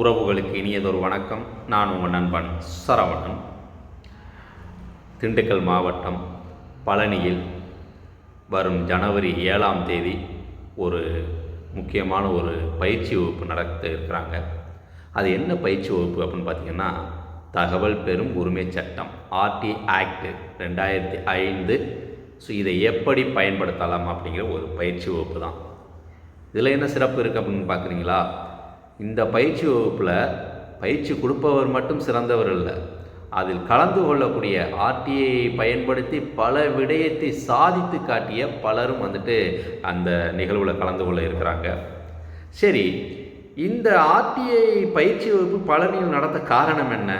உறவுகளுக்கு இனியதொரு வணக்கம். நான் உங்கள் நண்பன் சரவணன். திண்டுக்கல் மாவட்டம் பழனியில் வரும் ஜனவரி ஏழாம் தேதி ஒரு முக்கியமான ஒரு பயிற்சி வகுப்பு நடத்த இருக்கிறாங்க. அது என்ன பயிற்சி வகுப்பு அப்படின்னு பார்த்தீங்கன்னா தகவல் பெறும் உரிமை சட்டம் ஆர்டி ஆக்ட் ரெண்டாயிரத்தி ஐந்து. ஸோ இதை எப்படி பயன்படுத்தலாம் அப்படிங்கிற ஒரு பயிற்சி வகுப்பு தான். இதில் என்ன சிறப்பு இருக்குது அப்படின்னு பார்க்குறீங்களா? இந்த பயிற்சி வகுப்பில் பயிற்சி கொடுப்பவர் மட்டும் சிறந்தவர் இல்லை அதில் கலந்து கொள்ளக்கூடிய ஆர்டிஐ பயன்படுத்தி பல விடயத்தை சாதித்து காட்டிய பலரும் வந்துட்டு அந்த நிகழ்வில் கலந்து கொள்ள இருக்கிறாங்க. சரி இந்த ஆர்டிஐ பயிற்சி வகுப்பு பழனியில் நடத்த காரணம் என்ன?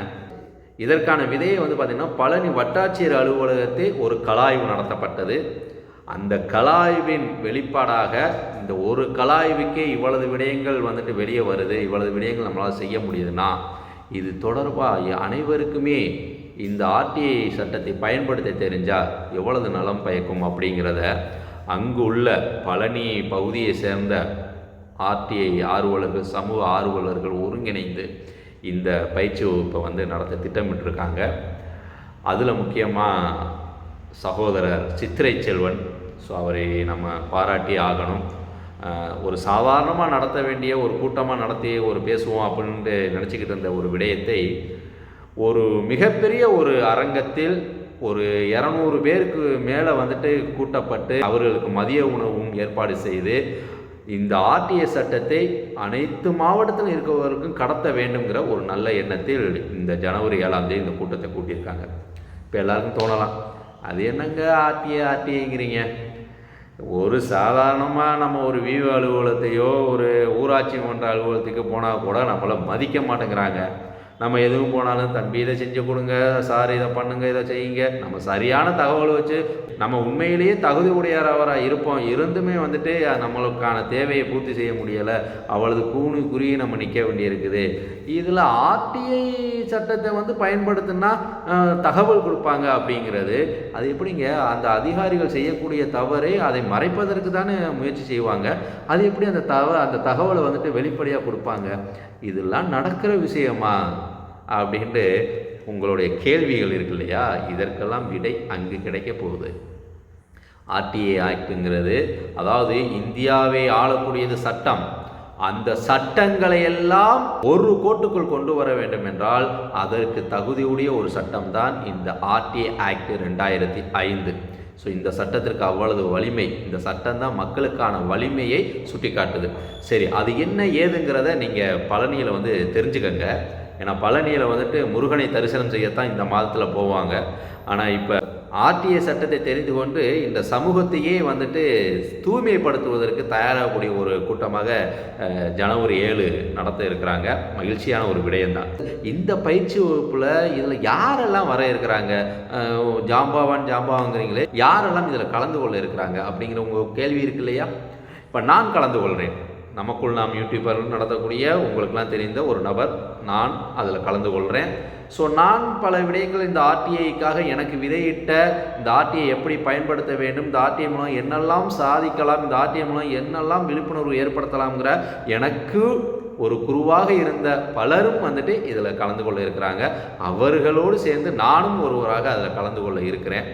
இதற்கான விதையை வந்து பார்த்திங்கன்னா பழனி வட்டாட்சியர் அலுவலகத்தில் ஒரு கலாய்வு நடத்தப்பட்டது. அந்த கலாய்வின் வெளிப்பாடாக இந்த ஒரு கலாய்வுக்கே இவ்வளவு விடயங்கள் வந்துட்டு வெளியே வருது இவ்வளவு விடயங்கள் நம்மளால் செய்ய முடியுதுன்னா இது தொடர்பாக அனைவருக்குமே இந்த ஆர்டிஐ சட்டத்தை பயன்படுத்த தெரிஞ்சால் எவ்வளவு நலம் பயக்கும் அப்படிங்கிறத அங்கு உள்ள பழனி பகுதியை சேர்ந்த ஆர்டிஐ ஆர்வலர்கள் சமூக ஆர்வலர்கள் ஒருங்கிணைந்து இந்த பயிற்சி வகுப்பை வந்து நடத்த திட்டமிட்டிருக்காங்க. அதில் முக்கியமாக சகோதரர் சித்திரை செல்வன் ஸோ அவரை நம்ம பாராட்டி ஆகணும். ஒரு சாதாரணமாக நடத்த வேண்டிய ஒரு கூட்டமாக நடத்தி ஒரு பேசுவோம் அப்படின்ட்டு நினச்சிக்கிட்டு இருந்த ஒரு விடயத்தை ஒரு மிகப்பெரிய ஒரு அரங்கத்தில் ஒரு இரநூறு பேருக்கு மேலே வந்துட்டு கூட்டப்பட்டு அவர்களுக்கு மதிய உணவும் ஏற்பாடு செய்து இந்த ஆர்டிஏ சட்டத்தை அனைத்து மாவட்டத்தில் இருக்கிறவருக்கும் கடத்த வேண்டுங்கிற ஒரு நல்ல எண்ணத்தில் இந்த ஜனவரி ஏழாம் தேதி இந்த கூட்டத்தை கூட்டியிருக்காங்க. இப்போ எல்லாருக்கும் தோணலாம். அது என்னங்க ஆர்டிஏ ஆர்டிஏங்கிறீங்க ஒரு சாதாரணமாக நம்ம ஒரு வியூ அலுவலகத்தையோ ஒரு ஊராட்சி மன்ற அலுவலகத்துக்கு போனால் கூட நம்மளை மதிக்க மாட்டேங்கிறாங்க. நம்ம எதுவும் போனாலும் தம்பி இதை செஞ்சு கொடுங்க சார் இதை பண்ணுங்க இதை செய்யுங்க. நம்ம சரியான தகவல் வச்சு நம்ம உண்மையிலேயே தகுதி உடையவராக இருப்போம். இருந்துமே வந்துட்டு நம்மளுக்கான தேவையை பூர்த்தி செய்ய முடியலை. அவளது கூணு குறி நம்ம நிற்க வேண்டியிருக்குது. இதில் ஆர்டிஐ சட்டத்தை வந்து பயன்படுத்தினா தகவல் கொடுப்பாங்க அப்படிங்கிறது. அது எப்படிங்க? அந்த அதிகாரிகள் செய்யக்கூடிய தவறை அதை மறைப்பதற்கு தானே முயற்சி செய்வாங்க. அது எப்படி அந்த தவ அந்த தகவலை வந்துட்டு வெளிப்படையாக கொடுப்பாங்க? இதெல்லாம் நடக்கிற விஷயமா அப்படின்ட்டு உங்களுடைய கேள்விகள் இருக்கு இல்லையா? இதற்கெல்லாம் விடை அங்கு கிடைக்க போகுது. ஆர்டிஏ ஆக்டுங்கிறது அதாவது இந்தியாவை ஆளக்கூடியது சட்டம். அந்த சட்டங்களை எல்லாம் ஒரு கோட்டுக்குள் கொண்டு வர வேண்டும் என்றால் அதற்கு தகுதியுடைய ஒரு சட்டம் தான் இந்த ஆர்டிஏ ஆக்ட் ரெண்டாயிரத்தி ஐந்து. ஸோ இந்த சட்டத்திற்கு அவ்வளவு வலிமை இந்த சட்டம் தான் மக்களுக்கான வலிமையை சுட்டி காட்டுது சரி அது என்ன ஏதுங்கிறத நீங்கள் பழனியில் வந்து தெரிஞ்சுக்கங்க. ஏன்னா பழனியில் வந்துட்டு முருகனை தரிசனம் செய்யத்தான் இந்த மாதத்தில் போவாங்க. ஆனால் இப்போ ஆர்டிஏ சட்டத்தை தெரிந்து கொண்டு இந்த சமூகத்தையே வந்துட்டு தூய்மைப்படுத்துவதற்கு தயாராகக்கூடிய ஒரு கூட்டமாக ஜனவரி ஏழு நடத்த இருக்கிறாங்க. மகிழ்ச்சியான ஒரு விடயம்தான். இந்த பயிற்சி வகுப்பில் இதில் யாரெல்லாம் வர இருக்கிறாங்க? ஜாம்பாவான் ஜாம்பாவாங்கிறீங்களே யாரெல்லாம் இதில் கலந்து கொள்ள இருக்கிறாங்க? அப்படிங்கிற உங்கள் கேள்வி இருக்கு இல்லையா? இப்போ நான் கலந்து கொள்கிறேன் நமக்குள் நாம் யூடியூபர்கள் நடத்தக்கூடிய உங்களுக்கெல்லாம் தெரிந்த ஒரு நபர். நான் அதில் கலந்து கொள்கிறேன். ஸோ நான் பல விடயங்கள் இந்த ஆர்டிஐக்காக எனக்கு விதையிட்ட இந்த ஆர்டிஐ எப்படி பயன்படுத்த வேண்டும் இந்த ஆர்டிஐ மூலம் என்னெல்லாம் சாதிக்கலாம் இந்த ஆர்டிஐ மூலம் என்னெல்லாம் விழிப்புணர்வு ஏற்படுத்தலாம்ங்கிற எனக்கு ஒரு குருவாக இருந்த பலரும் வந்துட்டு இதில் கலந்து கொள்ள இருக்கிறாங்க. அவர்களோடு சேர்ந்து நானும் ஒருவராக அதில் கலந்து கொள்ள இருக்கிறேன்.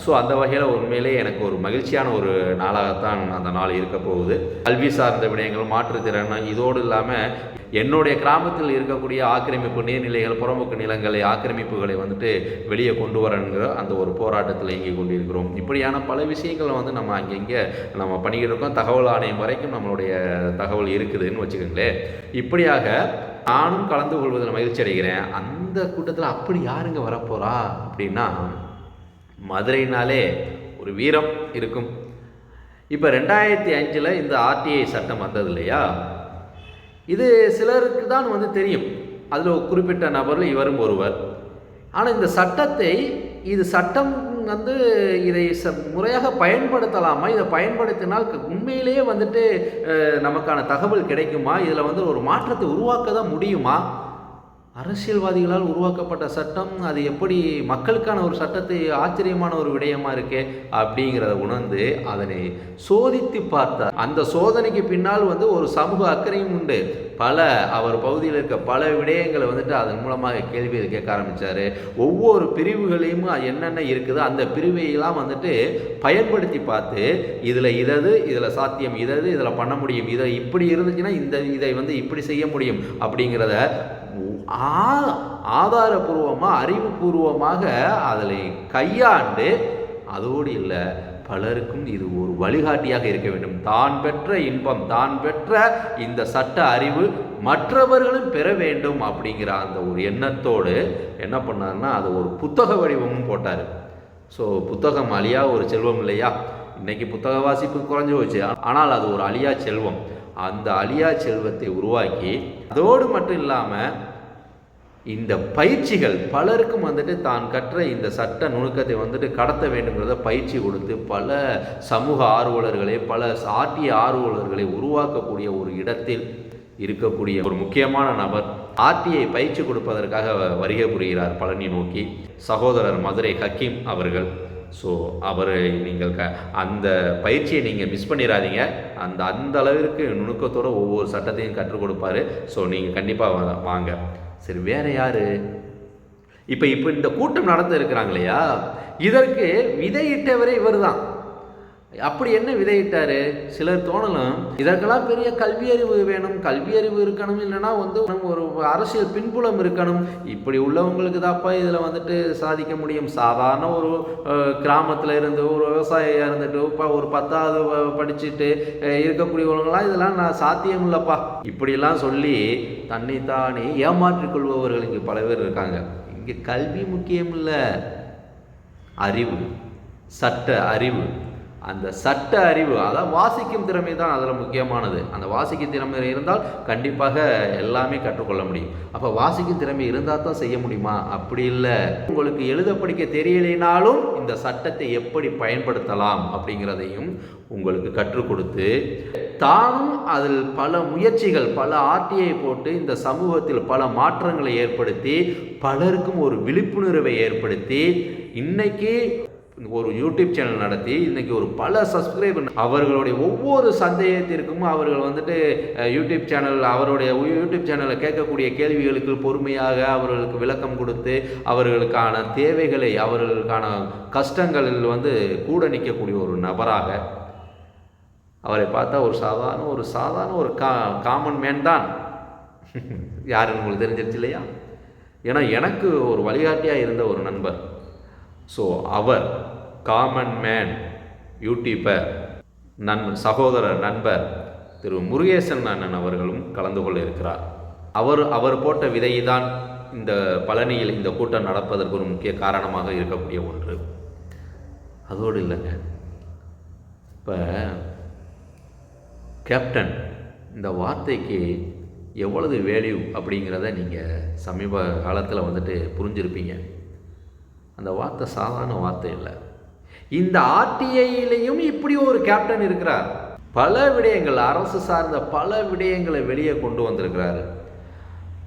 ஸோ அந்த வகையில் உண்மையிலே எனக்கு ஒரு மகிழ்ச்சியான ஒரு நாளாகத்தான் அந்த நாள் இருக்க போகுது. கல்வி சார்ந்த விடயங்கள் மாற்றுத்திறன் இதோடு இல்லாமல் என்னுடைய கிராமத்தில் இருக்கக்கூடிய ஆக்கிரமிப்பு நீர்நிலைகள் புறமுக்கு நிலங்களை ஆக்கிரமிப்புகளை வந்துட்டு வெளியே கொண்டு வரணுங்கிற அந்த ஒரு போராட்டத்தில் இயங்கி கொண்டிருக்கிறோம். இப்படியான பல விஷயங்களை வந்து நம்ம அங்கங்கே நம்ம பண்ணிக்கிட்டு இருக்கோம். தகவல் ஆணையம் வரைக்கும் நம்மளுடைய தகவல் இருக்குதுன்னு வச்சுக்கோங்களேன். இப்படியாக நானும் கலந்து கொள்வதில் மகிழ்ச்சி அடைகிறேன் அந்த கூட்டத்தில் அப்படி யாருங்க வரப்போகிறா அப்படின்னா மதுரைனாலே ஒரு வீரம் இருக்கும். இப்போ ரெண்டாயிரத்தி அஞ்சில் இந்த ஆர்டிஐ சட்டம் வந்தது இல்லையா? இது சிலருக்கு தான் வந்து தெரியும். அதில் ஒரு குறிப்பிட்ட நபரில் இவரும் ஒருவர். ஆனால் இந்த சட்டத்தை இது சட்டம் வந்து இதை ச முறையாக பயன்படுத்தலாமா? இதை பயன்படுத்தினால் உண்மையிலேயே வந்துட்டு நமக்கான தகவல் கிடைக்குமா? இதில் வந்து ஒரு மாற்றத்தை உருவாக்க தான் முடியுமா? அரசியல்வாதிகளால் உருவாக்கப்பட்ட சட்டம் அது எப்படி மக்களுக்கான ஒரு சட்டத்தை ஆச்சரியமான ஒரு விடயமா இருக்கே அப்படிங்கிறத உணர்ந்து அதனை சோதித்து பார்த்தார். அந்த சோதனைக்கு பின்னால் வந்து ஒரு சமூக அக்கறையும் உண்டு. பல அவர் பகுதியில் இருக்க பல விடயங்களை வந்துட்டு அதன் மூலமாக கேள்வி கேட்க ஆரம்பித்தார் ஒவ்வொரு பிரிவுகளையும் என்னென்ன இருக்குதோ அந்த பிரிவையெல்லாம் வந்துட்டு பயன்படுத்தி பார்த்து இதில் இதது இதில் சாத்தியம் இதது இதில் பண்ண முடியும் இதை இப்படி இருந்துச்சுன்னா இந்த இதை வந்து இப்படி செய்ய முடியும் அப்படிங்கிறத ஆ- ஆதாரபூர்வமாக அறிவுபூர்வமாக அதில் கையாண்டு அதோடு இல்லை பலருக்கும் இது ஒரு வழிகாட்டியாக இருக்க வேண்டும். தான் பெற்ற இன்பம் தான் பெற்ற இந்த சட்ட அறிவு மற்றவர்களும் பெற வேண்டும் அப்படிங்கிற அந்த ஒரு எண்ணத்தோடு என்ன பண்ணாருன்னா அது ஒரு புத்தக வடிவமும் போட்டார். ஸோ புத்தகம் அழியா ஒரு செல்வம் இல்லையா? இன்னைக்கு புத்தக வாசிப்பு குறைஞ்சி போச்சு. ஆனால் அது ஒரு அழியா செல்வம். அந்த அழியா செல்வத்தை உருவாக்கி அதோடு மட்டும் இல்லாமல் இந்த பயிற்சிகள் பலருக்கும் வந்துட்டு தான் கற்ற இந்த சட்ட நுணுக்கத்தை வந்துட்டு கடத்த வேண்டுங்கிறத பயிற்சி கொடுத்து பல சமூக ஆர்வலர்களை பல சாட்டிய ஆர்வலர்களை உருவாக்கக்கூடிய ஒரு இடத்தில் இருக்கக்கூடிய ஒரு முக்கியமான நபர் ஆர்டிஐ பயிற்சி கொடுப்பதற்காக வருகை புரிகிறார் பழனி நோக்கி. சகோதரர் மதுரை ஹக்கீம் அவர்கள். ஸோ அவரை நீங்கள் க அந்த பயிற்சியை நீங்கள் மிஸ் பண்ணிடாதீங்க அந்த அந்த அளவிற்கு நுணுக்கத்தோடு ஒவ்வொரு சட்டத்தையும் கற்றுக் கொடுப்பாரு. ஸோ நீங்கள் கண்டிப்பாக வாங்க. சரி வேற யாரு? இப்போ இப்போ இந்த கூட்டம் நடந்து இருக்கிறாங்க இல்லையா? இதற்கு விதையிட்டவரே இவர்தான். அப்படி என்ன விதையிட்டாரு? சிலர் தோணலாம் இதற்கெல்லாம் பெரிய கல்வியறிவு வேணும். கல்வியறிவு இருக்கணும் இல்லைன்னா வந்து ஒரு அரசியல் பின்புலம் இருக்கணும். இப்படி உள்ளவங்களுக்கு தான்ப்பா இதில் வந்துட்டு சாதிக்க முடியும். சாதாரண ஒரு கிராமத்தில் இருந்து ஒரு விவசாயியாக இருந்துட்டு இப்போ ஒரு பத்தாவது படிச்சுட்டு இருக்கக்கூடியவங்களாம் இதெல்லாம் நான் சாத்தியம் இல்லைப்பா. இப்படிலாம் சொல்லி தன்னைத்தானே ஏமாற்றிக் கொள்பவர்கள் இங்கே பல பேர் இருக்காங்க. இங்கே கல்வி முக்கியம் இல்லை. அறிவு சட்ட அறிவு. அந்த சட்ட அறிவு அதான் வாசிக்கும் திறமை தான் அதில் முக்கியமானது. அந்த வாசிக்கும் திறமை இருந்தால் கண்டிப்பாக எல்லாமே கற்றுக்கொள்ள முடியும். அப்போ வாசிக்கும் திறமை இருந்தால் தான் செய்ய முடியுமா? அப்படி இல்லை. உங்களுக்கு எழுத படிக்க தெரியலைனாலும் இந்த சட்டத்தை எப்படி பயன்படுத்தலாம் அப்படிங்கிறதையும் உங்களுக்கு கற்றுக் கொடுத்து தானும் அதில் பல முயற்சிகள் பல ஆர்டிஐ போட்டு இந்த சமூகத்தில் பல மாற்றங்களை ஏற்படுத்தி பலருக்கும் ஒரு விழிப்புணர்வை ஏற்படுத்தி இன்னைக்கு ஒரு யூடியூப் சேனல் நடத்தி இன்னைக்கு ஒரு பல சப்ஸ்கிரைபர் அவர்களுடைய ஒவ்வொரு சந்தேகத்திற்கும் அவர்கள் வந்துட்டு யூடியூப் சேனல் அவருடைய யூடியூப் சேனலில் கேட்கக்கூடிய கேள்விகளுக்கு பொறுமையாக அவர்களுக்கு விளக்கம் கொடுத்து அவர்களுக்கான தேவைகளை அவர்களுக்கான கஷ்டங்களில் வந்து கூட நிற்கக்கூடிய ஒரு நபராக அவரை பார்த்தா ஒரு சாதாரண ஒரு சாதாரண ஒரு கா காமன் மேன் தான். யாருன்னு உங்களுக்கு தெரிஞ்சிருச்சு இல்லையா? ஏன்னா எனக்கு ஒரு வழிகாட்டியாக இருந்த ஒரு நண்பர். ஸோ அவர் காமன் மேன் யூடியூபர் நன் சகோதரர் நண்பர் திரு முருகேசன் அண்ணன் அவர்களும் கலந்து கொள்ள இருக்கிறார். அவர் அவர் போட்ட விதை தான் இந்த பழனியில் இந்த கூட்டம் நடப்பதற்கு ஒரு முக்கிய காரணமாக இருக்கக்கூடிய ஒன்று. அதோடு இல்லைங்க. இப்போ கேப்டன் இந்த வார்த்தைக்கு எவ்வளவு வேல்யூ அப்படிங்கிறத நீங்கள் சமீப காலத்தில் வந்துட்டு புரிஞ்சிருப்பீங்க. அந்த வார்த்தை சாதாரண வார்த்தை இல்லை. இந்த ஆர்டிஐயிலையும் இப்படி ஒரு கேப்டன் இருக்கிறார். பல விடயங்கள் அரசு சார்ந்த பல விடயங்களை வெளியே கொண்டு வந்திருக்கிறாரு.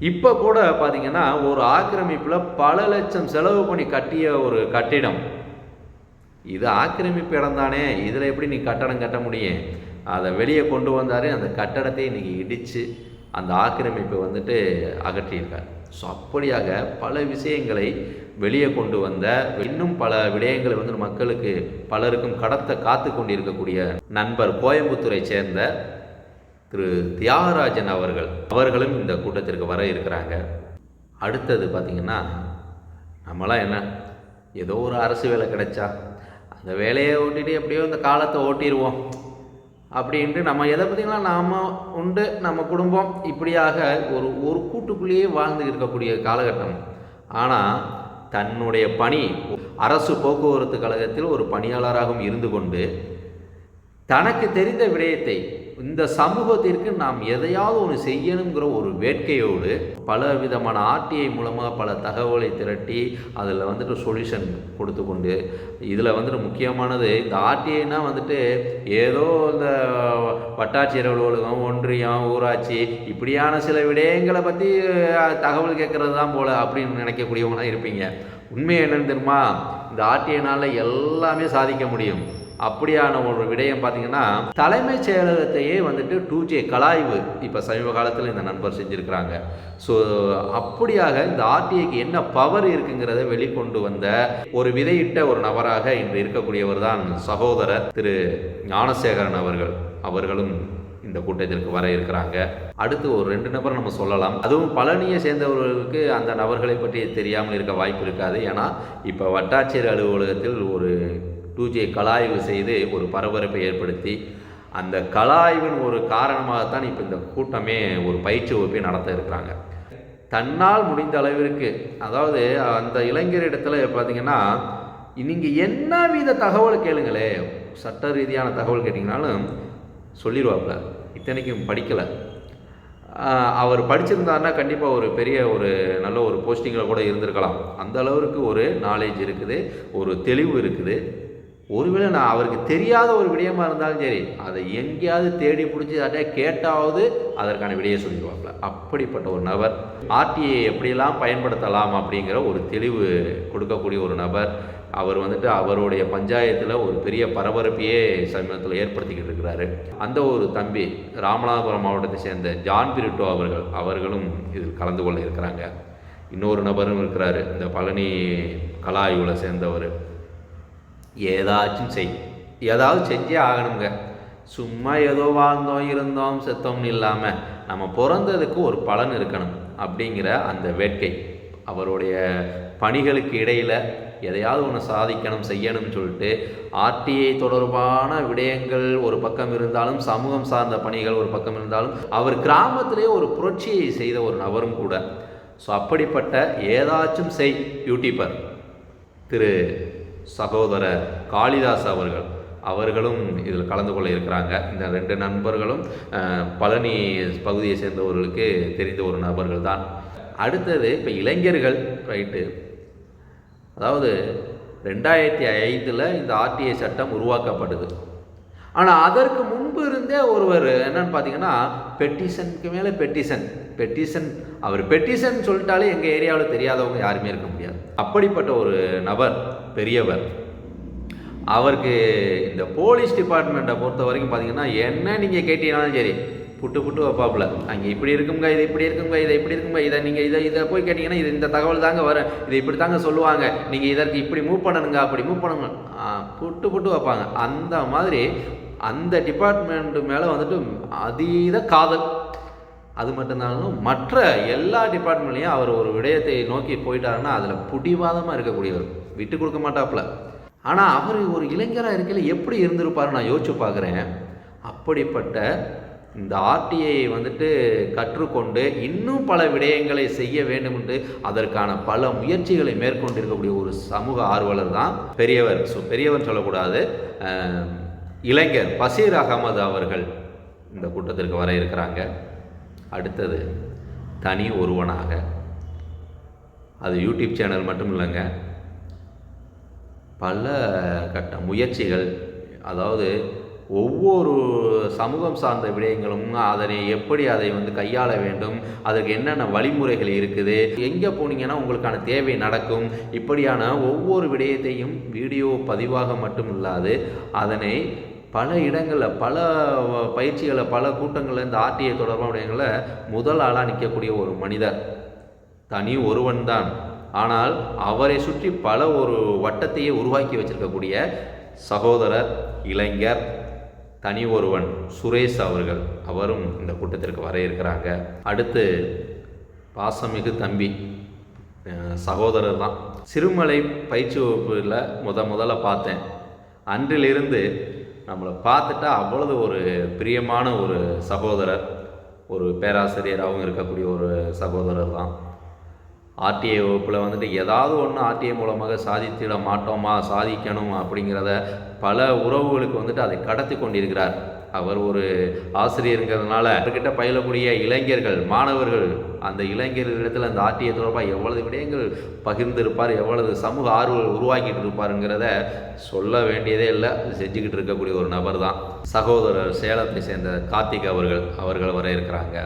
இப்போ கூட பார்த்தீங்கன்னா ஒரு ஆக்கிரமிப்பில் பல லட்சம் செலவு பண்ணி கட்டிய ஒரு கட்டிடம். இது ஆக்கிரமிப்பு இடம் தானே? இதில் எப்படி நீ கட்டடம் கட்ட முடியும்? அதை வெளியே கொண்டு வந்தார் அந்த கட்டடத்தை இன்னைக்கு இடித்து அந்த ஆக்கிரமிப்பை வந்துட்டு அகற்றியிருக்கார். ஸோ அப்படியாக பல விஷயங்களை வெளியே கொண்டு வந்த இன்னும் பல விடயங்களை வந்து மக்களுக்கு பலருக்கும் கடத்த காத்து கொண்டிருக்கக்கூடிய நண்பர் கோயம்புத்தூரை சேர்ந்த திரு தியாகராஜன் அவர்கள். அவர்களும் இந்த கூட்டத்திற்கு வர இருக்கிறாங்க. அடுத்தது பார்த்திங்கன்னா நம்மளாம் என்ன? ஏதோ ஒரு அரசு வேலை கிடைச்சா அந்த வேலையை ஓட்டிட்டு எப்படியோ இந்த காலத்தை ஓட்டிடுவோம் அப்படின்ட்டு நம்ம எதை பார்த்திங்கன்னா நாம் உண்டு நம்ம குடும்பம் இப்படியாக ஒரு ஒரு கூட்டுக்குள்ளேயே வாழ்ந்து இருக்கக்கூடிய காலகட்டம். ஆனால் தன்னுடைய பணி அரசு போக்குவரத்து கழகத்தில் ஒரு பணியாளராகவும் இருந்து கொண்டு தனக்கு தெரிந்த விடயத்தை இந்த சமூகத்திற்கு நாம் எதையாவது ஒன்று செய்யணுங்கிற ஒரு வேட்கையோடு பல விதமான ஆர்டிஐ மூலமாக பல தகவலை திரட்டி அதில் வந்துட்டு சொல்யூஷன் கொடுத்து கொண்டு இதில் வந்துட்டு முக்கியமானது இந்த ஆர்டிஐனா வந்துட்டு ஏதோ இந்த வட்டாட்சியர் அலுவலகம் ஒன்றியம் ஊராட்சி இப்படியான சில விடயங்களை பற்றி தகவல் கேட்குறது தான் போல் அப்படின்னு நினைக்கக்கூடியவங்களாம் இருப்பீங்க. உண்மை என்னன்னு தெரியுமா? இந்த ஆர்டிஐனால் எல்லாமே சாதிக்க முடியும். அப்படியான ஒரு விடயம் பார்த்தீங்கன்னா தலைமைச் செயலகத்தையே வந்துட்டு டூ ஜே கலாய்வு இப்போ சமீப காலத்தில் இந்த நண்பர் செஞ்சுருக்கிறாங்க. ஸோ அப்படியாக இந்த ஆர்டிஐக்கு என்ன பவர் இருக்குங்கிறத வெளிக்கொண்டு வந்த ஒரு விதையிட்ட ஒரு நபராக இன்று இருக்கக்கூடியவர் தான் சகோதரர் திரு ஞானசேகரன் அவர்கள். அவர்களும் இந்த கூட்டத்திற்கு வர இருக்கிறாங்க. அடுத்து ஒரு ரெண்டு நபர் நம்ம சொல்லலாம். அதுவும் பழனியை சேர்ந்தவர்களுக்கு அந்த நபர்களை பற்றி தெரியாமல் இருக்க வாய்ப்பு இருக்காது. ஏன்னா இப்போ வட்டாட்சியர் அலுவலகத்தில் ஒரு டூ ஜே கலாய்வு செய்து ஒரு பரபரப்பை ஏற்படுத்தி அந்த கலாய்வின் ஒரு காரணமாகத்தான் இப்போ இந்த கூட்டமே ஒரு பயிற்சி வகுப்பை நடத்த இருக்கிறாங்க. தன்னால் முடிந்த அளவிற்கு அதாவது அந்த இளைஞரிடத்துல பார்த்தீங்கன்னா நீங்கள் என்ன வித தகவல் கேளுங்களே சட்ட ரீதியான தகவல் கேட்டிங்கனாலும் சொல்லிடுவாப்புல இத்தனைக்கும் படிக்கலை. அவர் படிச்சிருந்தாருன்னா கண்டிப்பாக ஒரு பெரிய ஒரு நல்ல ஒரு போஸ்டிங்கில் கூட இருந்திருக்கலாம். அந்த அளவுக்கு ஒரு நாலேஜ் இருக்குது ஒரு தெளிவு இருக்குது. ஒருவேளை நான் அவருக்கு தெரியாத ஒரு விடயமாக இருந்தாலும் சரி அதை எங்கேயாவது தேடி பிடிச்சி அதை கேட்டாவது அதற்கான விடையை சொல்லிடுவாங்கள அப்படிப்பட்ட ஒரு நபர். ஆர்டிஐ எப்படியெல்லாம் பயன்படுத்தலாம் அப்படிங்கிற ஒரு தெளிவு கொடுக்கக்கூடிய ஒரு நபர். அவர் வந்துட்டு அவருடைய பஞ்சாயத்தில் ஒரு பெரிய பரபரப்பையே சமீபத்தில் ஏற்படுத்திக்கிட்டு இருக்கிறாரு. அந்த ஒரு தம்பி ராமநாதபுரம் மாவட்டத்தை சேர்ந்த ஜான் பிரிட்டோ அவர்கள் அவர்களும் இதில் கலந்து கொள்ள இருக்கிறாங்க. இன்னொரு நபரும் இருக்கிறாரு. இந்த பழனி கலாயுவில் சேர்ந்தவர். ஏதாச்சும் செய். ஏதாவது செஞ்சே ஆகணுங்க. சும்மா ஏதோ வாழ்ந்தோம் இருந்தோம் செத்தோம்னு இல்லாமல் நம்ம பிறந்ததுக்கு ஒரு பலன் இருக்கணும் அப்படிங்கிற அந்த வேட்கை. அவருடைய பணிகளுக்கு இடையில் எதையாவது ஒன்று சாதிக்கணும் செய்யணும்னு சொல்லிட்டு ஆர்டிஐ தொடர்பான விடயங்கள் ஒரு பக்கம் இருந்தாலும் சமூகம் சார்ந்த பணிகள் ஒரு பக்கம் இருந்தாலும் அவர் கிராமத்திலே ஒரு புரட்சியை செய்த ஒரு நபரும் கூட. ஸோ அப்படிப்பட்ட ஏதாச்சும் செய் யூடியூபர் திரு சகோதரர் காளிதாஸ் அவர்கள் அவர்களும் இதில் கலந்து கொள்ள இருக்கிறாங்க. இந்த ரெண்டு நண்பர்களும் பழனி பகுதியை சேர்ந்தவர்களுக்கு தெரிந்த ஒரு நபர்கள் தான். அடுத்தது இப்போ இளைஞர்கள் ரைட்டு. அதாவது ரெண்டாயிரத்தி ஐந்தில் இந்த ஆர்டிஐ சட்டம் உருவாக்கப்படுது ஆனால் அதற்கு முன்பு இருந்தே ஒருவர் என்னன்னு பார்த்தீங்கன்னா பெட்டிஷனுக்கு மேலே பெட்டிஷன் பெட்டிஷன் அவர் பெட்டிஷன் சொல்லிட்டாலே எங்கள் ஏரியாவில் தெரியாதவங்க யாருமே இருக்க முடியாது. அப்படிப்பட்ட ஒரு நபர் பெரியவர் அவருக்கு இந்த போலீஸ் டிபார்ட்மெண்ட்டை பொறுத்த வரைக்கும் பார்த்தீங்கன்னா என்ன நீங்கள் கேட்டீங்கனாலும் சரி புட்டு புட்டு வைப்பாப்புல. அங்கே இப்படி இருக்குங்க இது இப்படி இருக்குங்க இதை இப்படி இருக்குங்க இதை நீங்கள் இதை இதை போய் கேட்டிங்கன்னா இது இந்த தகவல் தாங்க வரும். இதை இப்படி தாங்க சொல்லுவாங்க. நீங்கள் இதற்கு இப்படி மூவ் பண்ணணுங்க அப்படி மூவ் பண்ணுங்க. புட்டு புட்டு வைப்பாங்க. அந்த மாதிரி அந்த டிபார்ட்மெண்ட்டு மேலே வந்துட்டு அதீத காதல். அது மட்டும்தாலும் மற்ற எல்லா டிபார்ட்மெண்ட்லேயும் அவர் ஒரு விடயத்தை நோக்கி போயிட்டாருன்னா அதில் புடிவாதமாக இருக்கக்கூடியவர். விட்டு கொடுக்க மாட்டாப்புல. ஆனால் அவர் ஒரு இளைஞராக இருக்கையில் எப்படி இருந்திருப்பார் நான் யோசிச்சு பார்க்குறேன் அப்படிப்பட்ட இந்த ஆர்டிஐ வந்துட்டு கற்றுக்கொண்டு இன்னும் பல விடயங்களை செய்ய வேண்டும் என்று அதற்கான பல முயற்சிகளை மேற்கொண்டிருக்கக்கூடிய ஒரு சமூக ஆர்வலர் தான் பெரியவர். ஸோ பெரியவர் சொல்லக்கூடாது இளைஞர் பசீர் அகமது அவர்கள் இந்த கூட்டத்திற்கு வர இருக்கிறாங்க. அடுத்தது தனி ஒருவனாக. அது யூடியூப் சேனல் மட்டும் இல்லைங்க. பல கட்ட முயற்சிகள் அதாவது ஒவ்வொரு சமூகம் சார்ந்த விடயங்களும் அதனை எப்படி அதை வந்து கையாள வேண்டும் அதற்கு என்னென்ன வழிமுறைகள் இருக்குது எங்கே போனீங்கன்னா உங்களுக்கான தேவை நடக்கும் இப்படியான ஒவ்வொரு விடயத்தையும் வீடியோ பதிவாக மட்டும் இல்லாது அதனை பல இடங்களில் பல பயிற்சிகளில் பல கூட்டங்களில் இந்த ஆர்டிஐ தொடர்பான விடயங்களில் முதல் ஆளாக நிற்கக்கூடிய ஒரு மனிதர். தனி ஒருவன் தான். ஆனால் அவரை சுற்றி பல ஒரு வட்டத்தையே உருவாக்கி வச்சிருக்கக்கூடிய சகோதரர் இளைஞர் தனி ஒருவன் சுரேஷ் அவர்கள். அவரும் இந்த கூட்டத்திற்கு வர இருக்கிறாங்க. அடுத்து பாசமிகு தம்பி சகோதரர் தான். சிறுமலை பயிற்சி வகுப்பில் முத முதல்ல பார்த்தேன். அன்றிலிருந்து நம்மளை பார்த்துட்டா அவ்வளவு ஒரு பிரியமான ஒரு சகோதரர் ஒரு பேராசிரியராகவும் இருக்கக்கூடிய ஒரு சகோதரர் தான். ஆர்டிஐ வகுப்பில் வந்துட்டு ஏதாவது ஒன்று ஆர்டிஐ மூலமாக சாதித்திட மாட்டோமா சாதிக்கணும் அப்படிங்கிறத பல உறவுகளுக்கு வந்துட்டு அதை கடத்தி கொண்டிருக்கிறார். அவர் ஒரு ஆசிரியருங்கிறதுனால அவர்கிட்ட பயிலக்கூடிய இளைஞர்கள் மாணவர்கள் அந்த இளைஞர்களிடத்தில் அந்த ஆர்டிஐ தொடர்பாக எவ்வளவு விடயங்கள் பகிர்ந்திருப்பார் எவ்வளவு சமூக ஆர்வல் உருவாக்கிட்டு இருப்பாருங்கிறத சொல்ல வேண்டியதே இல்லை. செஞ்சுக்கிட்டு இருக்கக்கூடிய ஒரு நபர் தான். சகோதரர் சேலத்தை சேர்ந்த கார்த்திக் அவர்கள் அவர்கள் வர இருக்கிறாங்க.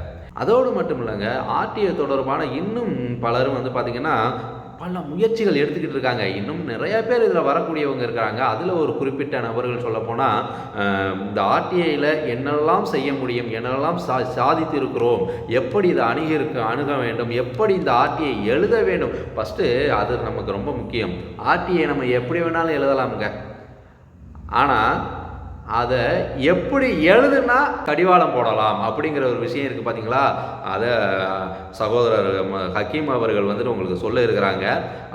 அதோடு மட்டும் இல்லைங்க ஆர்டிஐ தொடர்பான இன்னும் பலரும் வந்து பார்த்திங்கன்னா பல முயற்சிகள் எடுத்துக்கிட்டு இருக்காங்க. இன்னும் நிறைய பேர் இதில் வரக்கூடியவங்க இருக்கிறாங்க. அதில் ஒரு குறிப்பிட்ட நபர்கள் சொல்லப்போனால் இந்த ஆர்டிஐயில் என்னெல்லாம் செய்ய முடியும்? என்னெல்லாம் சா சாதித்து இருக்கிறோம் எப்படி இதை அணுகிருக்க அணுக வேண்டும்? எப்படி இந்த ஆர்டிஐ எழுத வேண்டும்? ஃபஸ்ட்டு அது நமக்கு ரொம்ப முக்கியம். ஆர்டிஐ நம்ம எப்படி வேணாலும் எழுதலாமுங்க. ஆனால் அதை எப்படி எழுதுனா கடிவாளம் போடலாம் அப்படிங்கிற ஒரு விஷயம் இருக்குது பார்த்தீங்களா அதை சகோதரர் ஹக்கீம் அவர்கள் வந்துட்டு உங்களுக்கு சொல்ல இருக்கிறாங்க.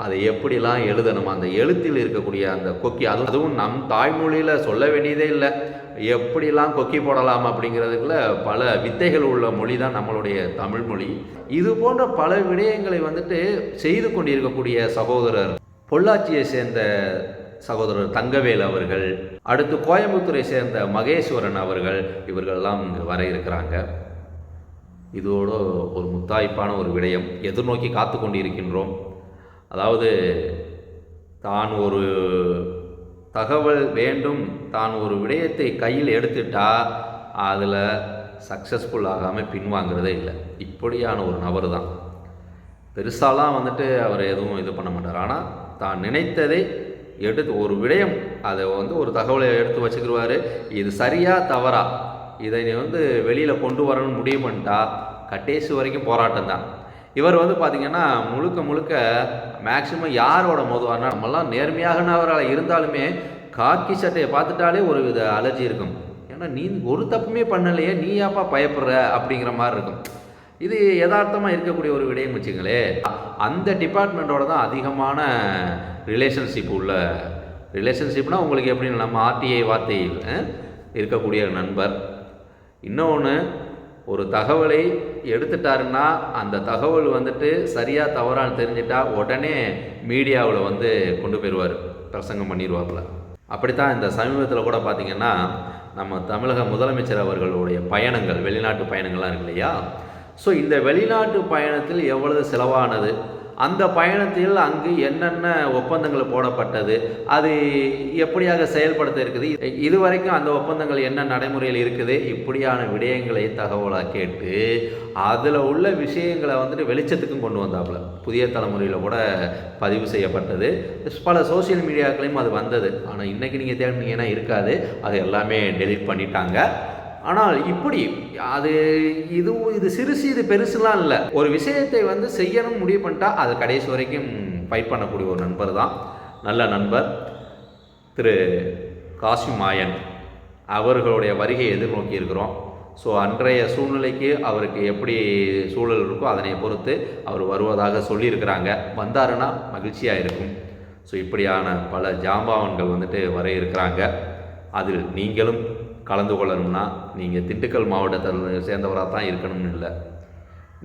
அதை எப்படிலாம் எழுதணும்? அந்த எழுத்தில் இருக்கக்கூடிய அந்த கொக்கி அதுவும் அதுவும் நம் தாய்மொழியில் சொல்ல வேண்டியதே இல்லை. எப்படிலாம் கொக்கி போடலாம் அப்படிங்கிறதுக்குள்ள பல வித்தைகள் உள்ள மொழி தான் நம்மளுடைய தமிழ் மொழி. இது போன்ற பல விடயங்களை வந்துட்டு செய்து கொண்டிருக்கக்கூடிய சகோதரர் பொள்ளாச்சியை சேர்ந்த சகோதரர் தங்கவேல் அவர்கள் அடுத்து கோயம்புத்தூரை சேர்ந்த மகேஸ்வரன் அவர்கள் இவர்கள்லாம் இங்கே வர இருக்கிறாங்க. இதோட ஒரு முத்தாய்ப்பான ஒரு விடயம். எதிர்நோக்கி காத்து கொண்டு இருக்கின்றோம் அதாவது தான் ஒரு தகவல் வேண்டும் தான் ஒரு விடயத்தை கையில் எடுத்துட்டா அதில் சக்ஸஸ்ஃபுல் ஆகாமல் பின்வாங்கிறதே இல்லை. இப்படியான ஒரு நபர் தான். பெருசாலாம் வந்துட்டு அவர் எதுவும் இது பண்ண மாட்டார். ஆனால் தான் நினைத்ததை எடுத்து ஒரு விடயம் அதை வந்து ஒரு தகவலை எடுத்து வச்சுக்கிடுவார் இது சரியாக தவறா? இதை நீ வந்து வெளியில் கொண்டு வரணும்னு முடிவு பண்ணிட்டா கடைசி வரைக்கும் போராட்டம் தான். இவர் வந்து பார்த்திங்கன்னா முழுக்க முழுக்க மேக்சிமம் யாரோட மோதுவார்னா நம்மலாம் நேர்மையாகனவரால் இருந்தாலுமே காக்கி சட்டையை பார்த்துட்டாலே ஒரு வித அலர்ஜி இருக்கும். ஏன்னா நீ ஒரு தப்புமே பண்ணலையே நீ ஏப்பா பயப்படுற அப்படிங்கிற மாதிரி இருக்கும். இது யதார்த்தமாக இருக்கக்கூடிய ஒரு விடயம் வச்சுங்களே அந்த டிபார்ட்மெண்ட்டோட தான் அதிகமான ரிலேஷன்ஷிப் உள்ள ரிலேஷன்ஷிப்னால் உங்களுக்கு எப்படி நம்ம ஆர்டிஐ வார்த்தையில் இருக்கக்கூடிய நண்பர். இன்னொன்று ஒரு தகவலை எடுத்துட்டாருன்னா அந்த தகவல் வந்துட்டு சரியாக தவறான்னு தெரிஞ்சிட்டா உடனே மீடியாவில் வந்து கொண்டு போயிடுவார் பிரசங்கம் பண்ணிடுவாப்புல அப்படித்தான் இந்த சமீபத்தில் கூட பார்த்திங்கன்னா நம்ம தமிழக முதலமைச்சர் அவர்களுடைய பயணங்கள் வெளிநாட்டு பயணங்கள்லாம் இருக்கு இல்லையா? ஸோ இந்த வெளிநாட்டு பயணத்தில் எவ்வளவு செலவானது? அந்த பயணத்தில் அங்கு என்னென்ன ஒப்பந்தங்கள் போடப்பட்டது அது எப்படியாக செயல்படுத்த இருக்குது இதுவரைக்கும் அந்த ஒப்பந்தங்கள் என்ன நடைமுறையில் இருக்குது இப்படியான விடயங்களை தகவலாக கேட்டு அதில் உள்ள விஷயங்களை வந்துட்டு வெளிச்சத்துக்கும் கொண்டு வந்தாப்புல. புதிய தலைமுறையில் கூட பதிவு செய்யப்பட்டது. பல சோஷியல் மீடியாக்களையும் அது வந்தது. ஆனால் இன்றைக்கி நீங்கள் தேடினீங்கன்னா இருக்காது. அது எல்லாமே டெலீட் பண்ணிட்டாங்க. ஆனால் இப்படி அது இது இது சிறுசு இது பெருசுலாம் இல்லை. ஒரு விஷயத்தை வந்து செய்யணும் முடிவு பண்ணிட்டா அது கடைசி வரைக்கும் ஃபைட் பண்ணக்கூடிய ஒரு நண்பர் தான். நல்ல நண்பர். திரு. காசி மாயன் அவர்களுடைய வருகையை எதிர்நோக்கி இருக்கிறோம். ஸோ அன்றைய சூழ்நிலைக்கு அவருக்கு எப்படி சூழல் இருக்கோ அதனை பொறுத்து அவர் வருவதாக சொல்லியிருக்கிறாங்க. வந்தாருன்னா மகிழ்ச்சியாக இருக்கும். ஸோ இப்படியான பல ஜாம்பவான்கள் வந்துட்டு வர இருக்கிறாங்க. அதில் நீங்களும் கலந்து கொள்ளணும்னா நீங்கள் திண்டுக்கல் மாவட்டத்தில் சேர்ந்தவராக தான் இருக்கணும்னு இல்லை.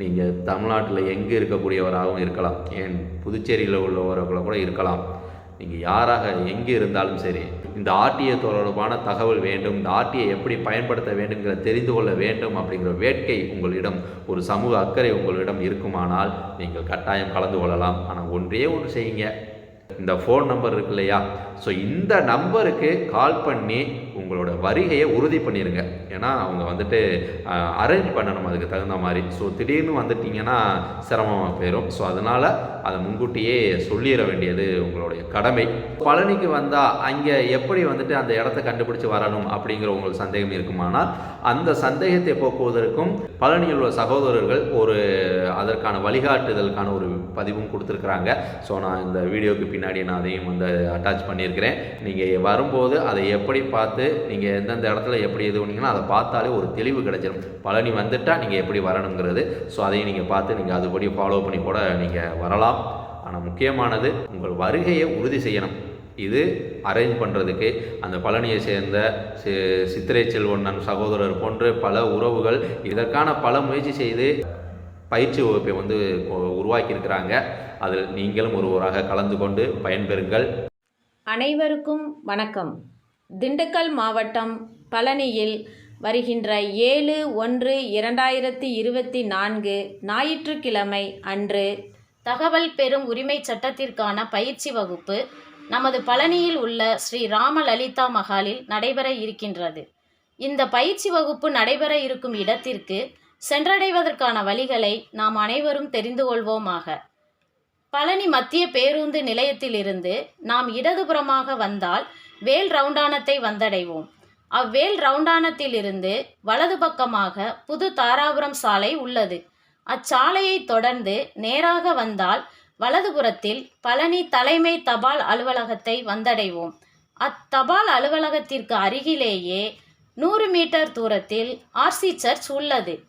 நீங்கள் தமிழ்நாட்டில் எங்கே இருக்கக்கூடியவராகவும் இருக்கலாம். ஏன் புதுச்சேரியில் உள்ளவர்களாக கூட இருக்கலாம். நீங்கள் யாராக எங்கே இருந்தாலும் சரி இந்த ஆர்டிஏ தொடர்பான தகவல் வேண்டும் இந்த ஆர்டிஐ எப்படி பயன்படுத்த வேண்டுங்கிற தெரிந்து கொள்ள வேண்டும் அப்படிங்கிற வேட்கை உங்களிடம் ஒரு சமூக அக்கறை உங்களிடம் இருக்குமானால் நீங்கள் கட்டாயம் கலந்து கொள்ளலாம். ஆனால் ஒன்றே ஒன்று செய்யுங்க. இந்த ஃபோன் நம்பர் இருக்கு இல்லையா? ஸோ இந்த நம்பருக்கு கால் பண்ணி உங்களோட வருகையை உறுதி பண்ணிடுங்க ஏன்னா அவங்க வந்துட்டு அரேஞ்ச் பண்ணணும் அதுக்கு தகுந்த மாதிரி. ஸோ திடீர்னு வந்துட்டீங்கன்னா சிரமமாக போயிடும் ஸோ அதனால் அதை முன்கூட்டியே சொல்லிட வேண்டியது உங்களுடைய கடமை. பழனிக்கு வந்தால் அங்கே எப்படி வந்துட்டு அந்த இடத்த கண்டுபிடிச்சு வரணும் அப்படிங்கிற உங்களுக்கு சந்தேகம் இருக்குமானால் அந்த சந்தேகத்தை போக்குவதற்கும் பழனியில் உள்ள சகோதரர்கள் ஒரு அதற்கான வழிகாட்டுதலுக்கான ஒரு பதிவும் கொடுத்துருக்குறாங்க. ஸோ நான் இந்த வீடியோக்கு பின்னாடி நான் அதையும் வந்து அட்டாச் பண்ணியிருக்கிறேன். நீங்கள் வரும்போது அதை எப்படி பார்த்து நீங்கள் எந்தெந்த இடத்துல எப்படி இது பண்ணீங்கன்னா அதை பார்த்தாலே ஒரு தெளிவு கிடைச்சிடும் பழனி வந்துட்டால் நீங்கள் எப்படி வரணுங்கிறது. ஸோ அதையும் நீங்கள் பார்த்து நீங்கள் அதுபடி ஃபாலோ பண்ணி கூட நீங்கள் வரலாம். ஆனால் முக்கியமானது உங்கள் வருகையை உறுதி செய்யணும். இது அரேஞ்ச் பண்ணுறதுக்கு அந்த பழனியை சேர்ந்த சி சித்திரை செல்வண்ணன் சகோதரர் போன்ற பல உறவுகள் இதற்கான பல முயற்சி செய்து பயிற்சி வகுப்பை வந்து உருவாக்கியிருக்கிறாங்க. அதில் நீங்களும் ஒருவராக கலந்து கொண்டு பயன்பெறுங்கள். அனைவருக்கும் வணக்கம். திண்டுக்கல் மாவட்டம் பழனியில் வருகின்ற ஏழு ஒன்று இரண்டாயிரத்தி இருபத்தி நான்கு ஞாயிற்றுக்கிழமை அன்று தகவல் பெறும் உரிமை சட்டத்திற்கான பயிற்சி வகுப்பு நமது பழனியில் உள்ள ஸ்ரீ ராமலலிதா மகாலில் நடைபெற இருக்கின்றது. இந்த பயிற்சி வகுப்பு நடைபெற இருக்கும் இடத்திற்கு சென்றடைவதற்கான வழிகளை நாம் அனைவரும் தெரிந்து கொள்வோமாக. பழனி மத்திய பேருந்து நிலையத்திலிருந்து நாம் இடதுபுறமாக வந்தால் வேல் ரவுண்டானத்தை வந்தடைவோம். அவ்வேல் ரவுண்டானத்திலிருந்து வலது பக்கமாக புது தாராபுரம் சாலை உள்ளது. அச்சாலையை தொடர்ந்து நேராக வந்தால் வலதுபுறத்தில் பழனி தலைமை தபால் அலுவலகத்தை வந்தடைவோம். அத்தபால் அலுவலகத்திற்கு அருகிலேயே நூறு மீட்டர் தூரத்தில் ஆர்சி சர்ச் உள்ளது.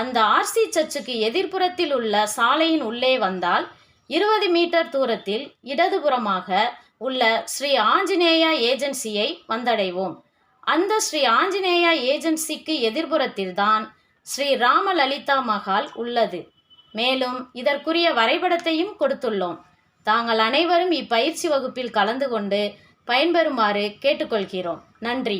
அந்த ஆர்சி சர்ச்சுக்கு எதிர்ப்புறத்தில் உள்ள சாலையின் உள்ளே வந்தால் இருபது மீட்டர் தூரத்தில் இடதுபுறமாக உள்ள ஸ்ரீ ஆஞ்சநேயா ஏஜென்சியை வந்தடைவோம். அந்த ஸ்ரீ ஆஞ்சநேயா ஏஜென்சிக்கு எதிர்புறத்தில்தான் ஸ்ரீ ராமலலிதா மகால் உள்ளது. மேலும் இதற்குரிய வரைபடத்தையும் கொடுத்துள்ளோம். தாங்கள் அனைவரும் இப்பயிற்சி வகுப்பில் கலந்து கொண்டு பயன்பெறுமாறு கேட்டுக்கொள்கிறோம். நன்றி.